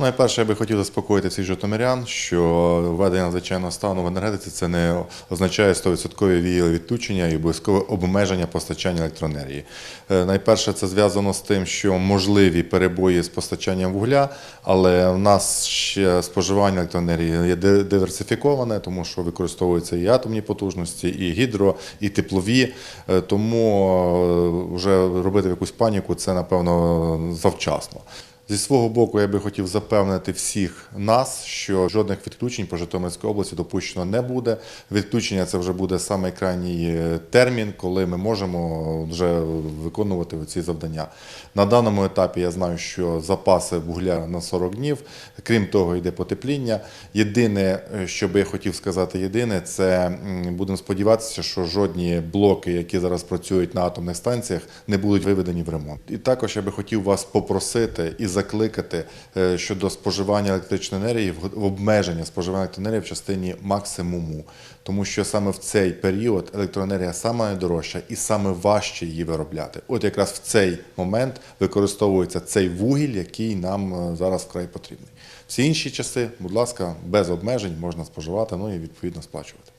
Ну, найперше, я би хотів заспокоїти всіх житомирян, що введення надзвичайного стану в енергетиці це не означає 100% віяле відключення і обов'язкове обмеження постачання електроенергії. Е, Найперше, це зв'язано з тим, що можливі перебої з постачанням вугля, але в нас ще споживання електроенергії є диверсифіковане, тому що використовуються і атомні потужності, і гідро, і теплові. Е, Тому е, вже робити якусь паніку це напевно завчасно. Зі свого боку, я би хотів запевнити всіх нас, що жодних відключень по Житомирській області допущено не буде. Відключення це вже буде самий крайній е, термін, коли ми можемо вже виконувати ці завдання. На даному етапі я знаю, що запаси вугля на 40 днів. Крім того, йде потепління. Єдине, е, що би я хотів сказати, єдине, це будемо сподіватися, що жодні блоки, які зараз працюють на атомних станціях, не будуть виведені в ремонт. І також я би хотів вас попросити і закликати е, щодо споживання електричної енергії в обмеження споживання електроенергії в частині максимуму, тому що саме в цей період електроенергія саме найдорожча і саме важче її виробляти. От якраз в цей момент використовується цей вугіль, який нам е, зараз вкрай потрібний. Всі інші часи, будь ласка, без обмежень можна споживати, ну і відповідно сплачувати.